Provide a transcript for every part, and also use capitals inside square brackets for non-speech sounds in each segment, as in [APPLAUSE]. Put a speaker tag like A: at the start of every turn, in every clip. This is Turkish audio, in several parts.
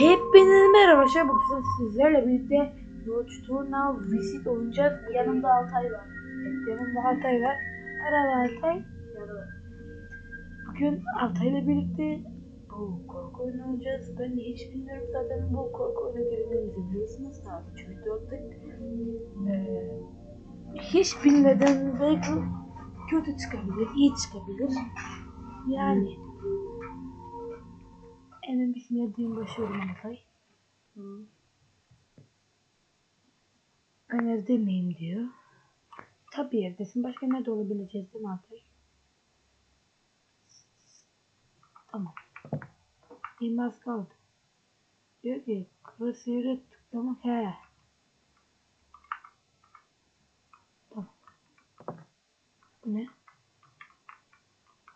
A: Hepinize merhaba arkadaşlar. Bugün sizlerle birlikte Roach Turna Visit oynayacağız. Yanımda Altay var. Evet, yanımda Altay var. Merhaba Altay. Merhaba. Bugün Altay'la birlikte bu korku oyunu oynayacağız. Ben hiç bilmiyorum zaten bu korku oyunu girdiğimizi biliyorsunuz. Saat 3.4'lük. Ee, hiç bilmeden belki kötü çıkabilir, iyi çıkabilir. Yani Hemen bismillah diyeyim başlıyorum Altay. Ben evde miyim diyor. Tabii evdesin. Başka nerede olabileceğiz değil mi Altay? Tamam. İmaz kaldı. Diyor ki klasörü tıklamak he. Tamam. Bu ne?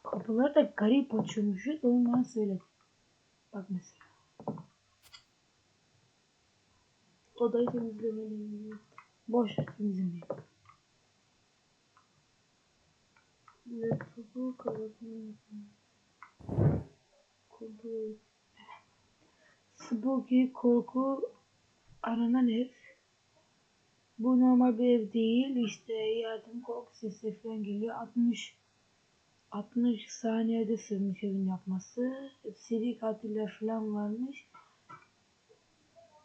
A: Kapılar da garip açıyormuşuz. Onu bana söyledi. Bak mesela. Odayı temizlemeliyim. Boş ver, temizlemeyin. Laptopu kapatmayı Kontrol et. Spooky korku aranan ev. Bu normal bir ev değil. İşte yardım korku sesi falan geliyor. 60 60 saniyede sürmüş evin yapması. Seri katiller falan varmış.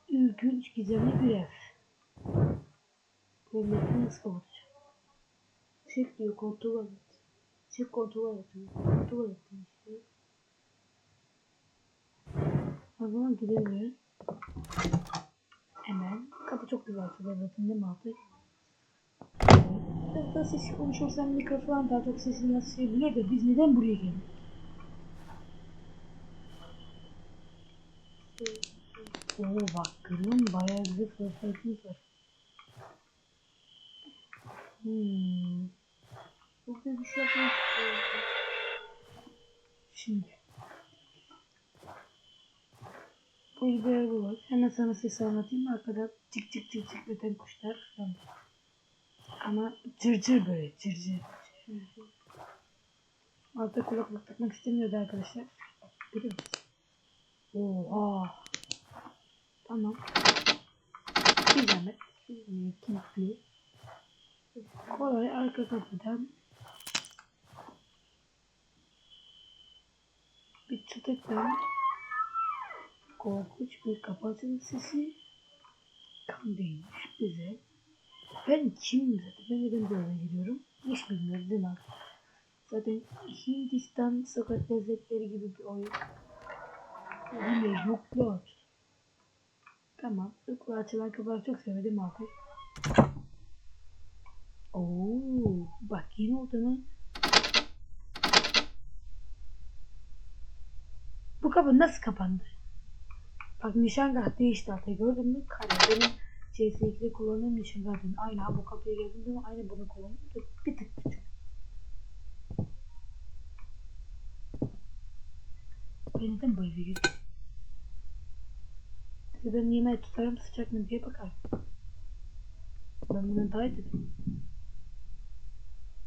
A: Ürkünç gizemli bir ev. Devleti nasıl kapatacağım? Çek diyor kontrol et. Çek kontrol et. Kontrol et işte. O zaman gidelim. Hemen. Kapı çok güzel açılıyor zaten değil mi? Biraz daha sesli konuşursam mikrofon daha çok sesini yansıyabilir de biz neden buraya geldik? Oo bak musun? Bayağı güzel sohbetimiz var. Hmm. Burada bir şey yapmak. Şimdi. Burada bir araba var. Hemen sana sesi anlatayım. Arkada çık çık çık çık öten kuşlar falan. Ama cır cır böyle cır cır. Altta kulaklık takmak istemiyordu arkadaşlar. Görüyor musun? Oha. Tamam. Bir zahmet. Kilitli. Kolay arka kapıdan bir çıtıktan korkunç bir kapatın sesi kan değmiş güzel. Ben zaten? Ben neden böyle giriyorum? Hiç bilmiyorum değil mi? Zaten Hindistan sokak lezzetleri gibi bir oyun. Yine yoklar. Tamam. Yokla açılan kapıları çok sevdim abi. Oo, bak yeni odanın Bu kapı nasıl kapandı? Bak nişangah değişti artık gördün mü? Kare benim CS2'de kullandığım nişangahın aynı ha bu kapıya değil mi? Aynı bunu kullandım. Bir tık küçük. Ben neden bu eve girdim? Ben yemeği tutarım sıcak mı diye bakarım. Ben bunu daha dedim.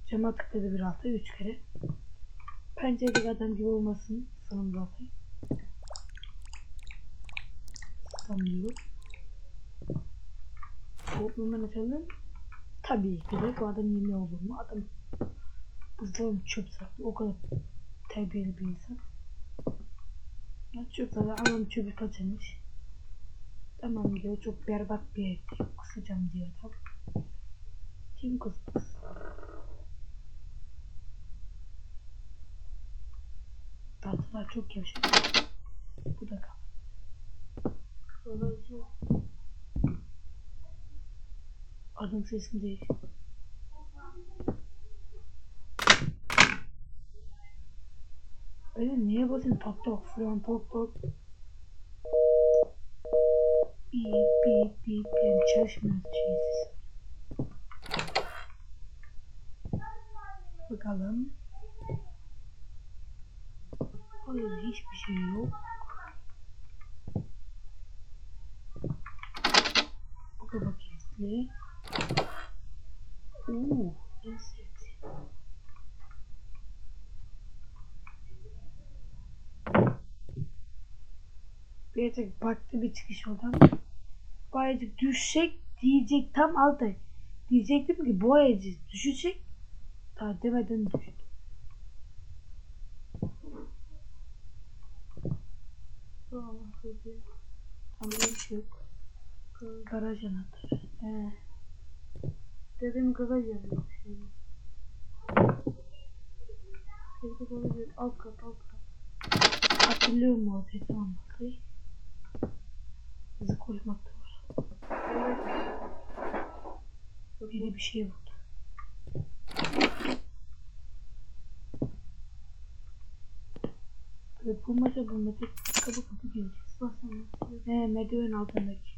A: Cama tıkladı bir hafta üç kere. Penceredeki adam gibi olmasın sanırım zaten. Sanmıyorum. Toplumdan açalım. Tabii ki de bu adam yemeği olur mu? Adam buzdolabı çöp sattı. O kadar terbiyeli bir insan. Ya çöp sattı. Adam çöpü kaçırmış. Tamam diyor. Çok berbat bir ev. Kusacağım diyor adam. Kim kusmaz? Tahtalar çok yavşak. Bu da kal. Dolayısıyla Adım sesim değil. Öyle niye basın tak tak falan tak tak. Bip bip bip yani çalışmıyor şeysiz. Bakalım. Hayır hiçbir şey yok. Kilitli. Sevdiğim. Gerçek baktı bir çıkış oradan. Boyacı düşecek diyecek tam Altay. Diyecektim ki boyacı düşecek. Daha demeden düştü. Tamam bir şey yok. Garaj anahtarı. He. Dedim garaj yazıyor bir şey. Evde garaj yazıyor. Alt kat alt kat. Hatırlıyorum o adresi anlatayım. Hızlı koşmakta var. Biri bir şey. Böyle bulmaca bulmaca kapı kapı gireceğiz. Baksana. He merdiven altındaki.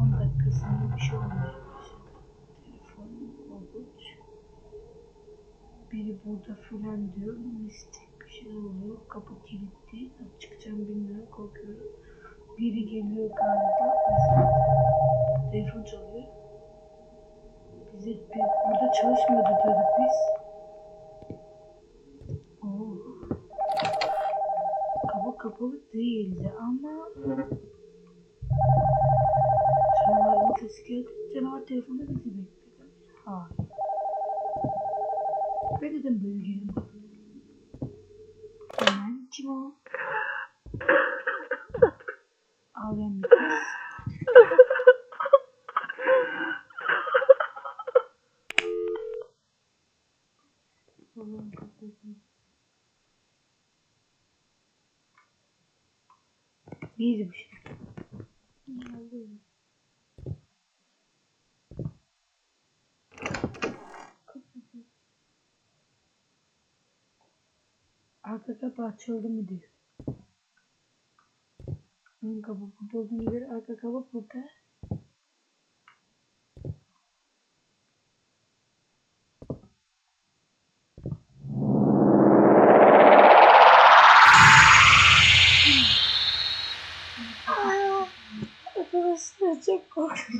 A: 10 dakikasında bir şey olmaya başladı. Telefon, avuç. Biri burada filan diyor. Mistik bir şey oluyor. Kapı kilitli. Nasıl çıkacağım bilmiyorum. Korkuyorum. Biri geliyor galiba. Mesela telefon çalıyor. Bize bir, burada çalışmıyordu diyorduk biz. Kapalı değildi ama canavarın sesi geldi. Canavar telefonda bizi bekledi. Hayır. Ben dedim böyle gelin bakalım. Hemen kim o? Ağlayan bir kız. Allah'ım kahretsin. İyiydi bir şey. Ağlıyorum. Arka kapı açıldı mı diyor. Ön kapı burada olduğunu göre arka kapı burada. Arkadaşlar çok korktum.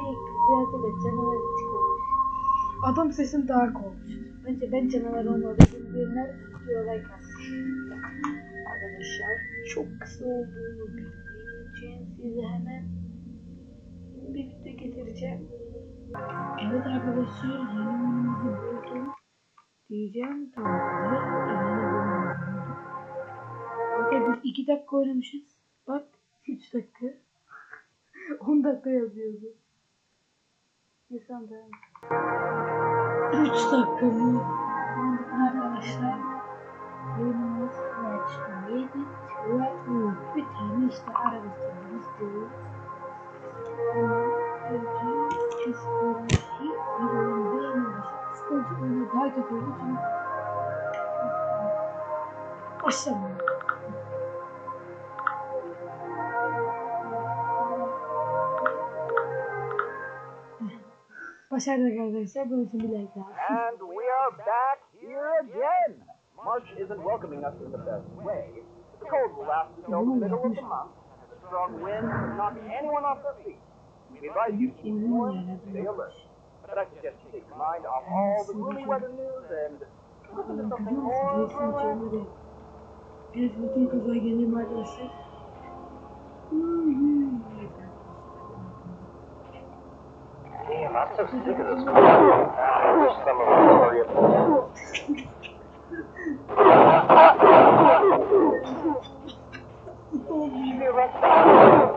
A: Hikaye güzelse de canavar çıkmamış. Adam sesin dark olmuş. Bence ben canavar. Bilenler videoya like atsın. Arkadaşlar çok kısa olduğunu bildiğim için size hemen bir video getireceğim. Evet arkadaşlar yeni oyunumuzu buldum. Diyeceğim tamamdır. Yeni oyunumuzu. Okey biz 2 dakika oynamışız. Bak 3 dakika. [LAUGHS] 10 dakika yazıyordu. Ne sandın? 3 dakika mı? Arkadaşlar It Right Move. Bir tane işte arabasını istiyoruz. Ama önce psikoloji bir oyun beğenmemiş. Psikoloji oyunu daha kötü için Başlamıyor. Başardık arkadaşlar. Bunun için bir like daha.
B: And we are back here again. March isn't welcoming us in the best way. The cold will last until the middle of the month, the strong wind will knock anyone off their feet. We advise you to keep warm stay alert. But I suggest you take your mind off all the gloomy weather news and listen to something more relaxing.
A: çevirdi. Evet bütün kaza gelir arkadaşlar.
B: Damn, I'm so sick of this. I wish some of the glory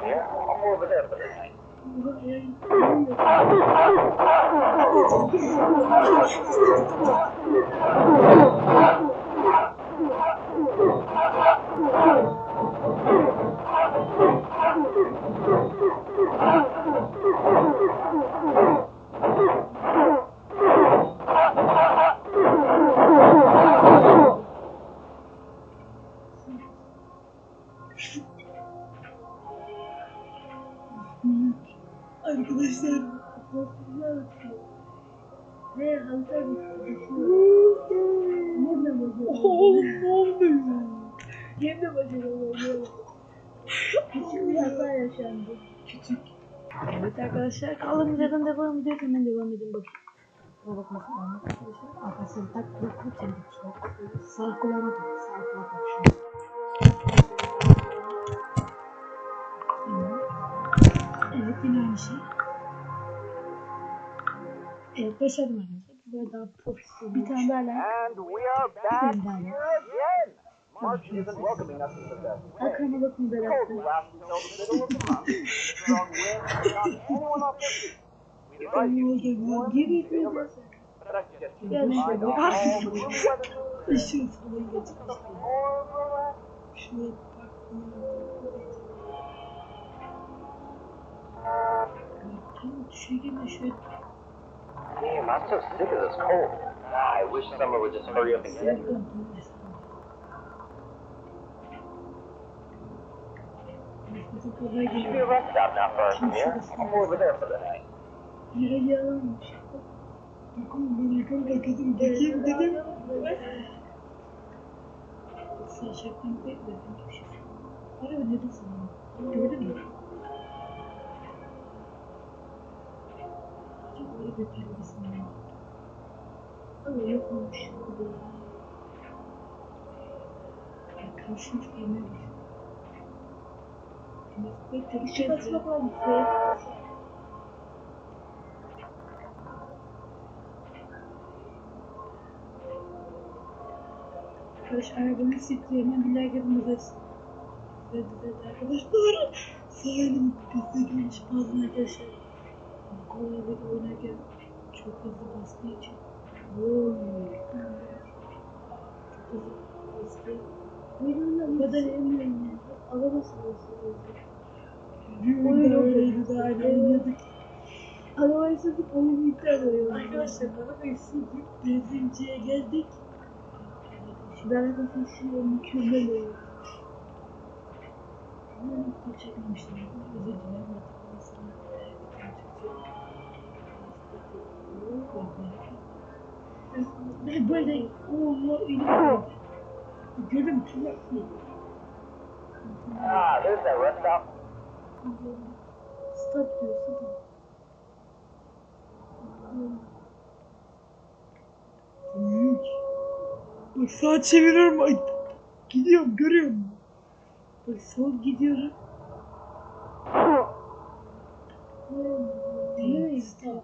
B: Yeah, I'm over there, but
A: it's...
C: Ve halka düşüyor. Nerede bakıyor?
A: oğlum ne oldu?
C: Nerede bakıyor? Küçük bir hata yaşandı.
A: Küçük. Evet arkadaşlar kaldığımız yerden devam ediyoruz. Hemen devam edin bakayım. Buna bakmasın ben arkadaşlar. Arkadaşlar tak tak çelik. Sağ kulağına tak. Sağ kulağına tak. Şunu. Evet yine aynı şey. Evet başardım arkadaşlar. Böyle daha profesyonel. Bir tane daha.
B: İsn't welcoming us in the best way.
C: Arkama bakın
A: düşüreyim [LAUGHS] de [LAUGHS] şöyle
D: Damn, I'm so sick of this cold. Ah, I wish summer would just hurry up and get here. Should be a rest stop not far from here. I'll over there for the night.
A: Ben yakın bakıyordum. Bakayım bir perdesin ya. Ama yok olmuş. Ya karşım çok yemeğe bak. Bekle bir şey
C: Kaçmak var? Feyz.
A: Arkadaş arabanın sikti hemen biler gelmez. Dedi dedi arkadaşlar. Sağ elim kızı gelmiş bazen arkadaşlar. Kolayla oynarken çok hızlı bastığı için. Oy. Çok hızlı bastı.
C: Buyurun da eminim. Alamazsın olsun.
A: Oyun aynı oynadık.
C: Arabayı satıp oyun iptal oluyor.
A: Arkadaşlar arabayı sürdük. Benzinciye geldik.
C: Ben de taşıyor mükemmel oyun.
A: Ben çekmemiştim. Özür dilerim Ben böyle oğlum ilim Görüm tüyek
D: Ah, there's that rest stop.
C: Stop diyor stop.
A: Büyük. Bak sağa çeviriyorum. Ay, gidiyorum görüyorum. Bak sol gidiyorum. Değil. Stop.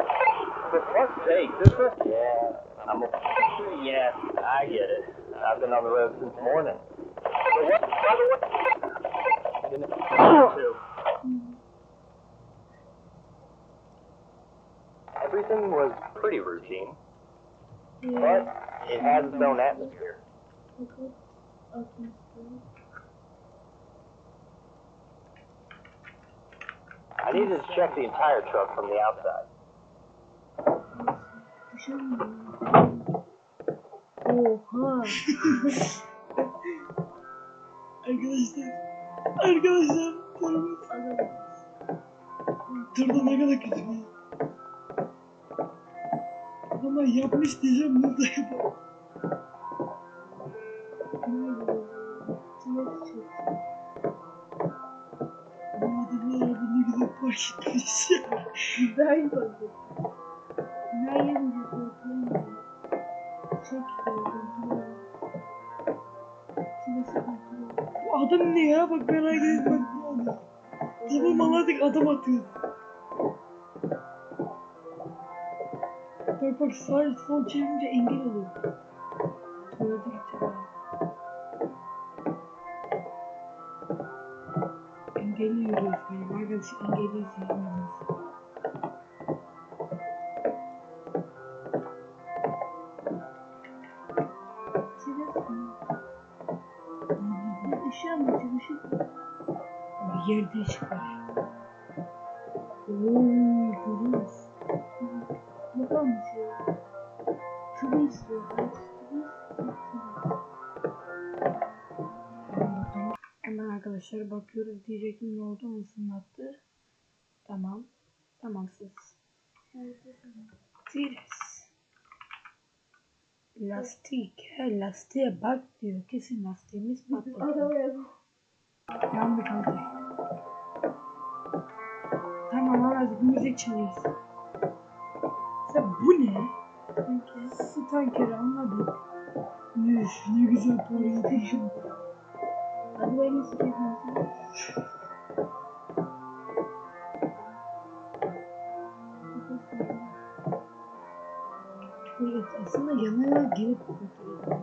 D: This rest? Yeah, I'm a. Yeah, I get it. I've been on the road since morning. Everything was pretty routine, but it has its own atmosphere. I needed to check the entire truck from the outside.
C: Oha.
A: Arkadaşlar. Arkadaşlar. Paramız. Turda ne kadar kötü bir. Ama yapmış diyeceğim bunu da yapamam. Bu adamlar ne güzel park etmiş ya.
C: Bakıyor.
A: Bu Adam atıyor. Bak bak sağ sol çevirince engel oluyor. Tuvalete gidecek abi. Engelli yürüyoruz galiba. Arkadaşlar engelli yürüyoruz.
C: Işığı anlatıyor. Işık.
A: Bir yerde çıkar. Ooo görüyor musun?
C: Bakar mısın ya? Tırı istiyor. Evet, tırı.
A: Bakalım. Hemen arkadaşlar bakıyoruz diyecektim ne oldu mu fırlattı. Tamam. Tamamsız. Tires. Lastik. Lastiğe bak diyor. Kesin lastiğimiz patladı.
C: Araba yazıyor.
A: Çalıyoruz. Sen bu ne? Su tankeri anladık. Ne, ne güzel para yatırım.
C: Arabayı nasıl çekmiyorsun?
A: Evet aslında yana gelip kurtarıyor.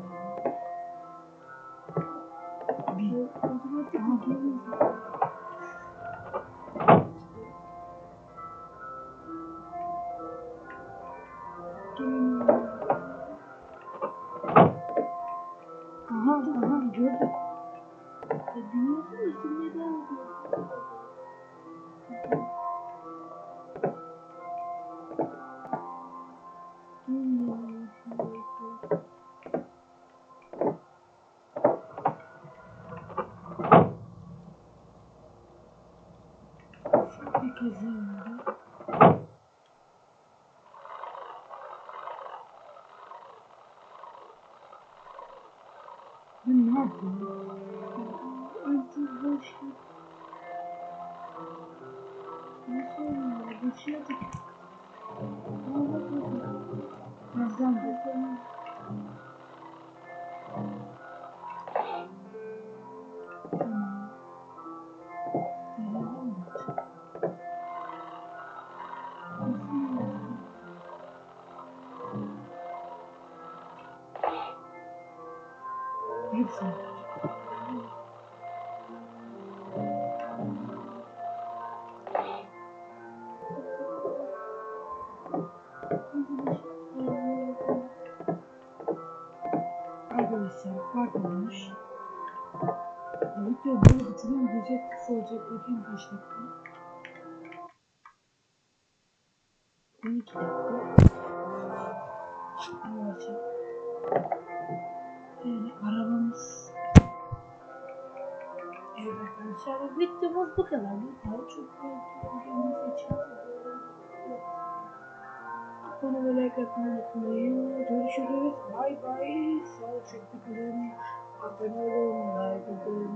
A: Bir.
C: Otomatik
A: Aha. Ben ne Arkadaşlar farklımış. Video böyle bitiremeyecek kısa olacak. Bakayım kaç dakika. 12 dakika. Olacak. Yani arabamız. Evet arkadaşlar videomuz bu kadar. Daha çok videomuz için. Abone atmayı unutmayın. Görüşürüz. Bay bay. Sağlıcakla kalın. Abone olun. Like atın.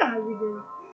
A: Hadi görüşürüz.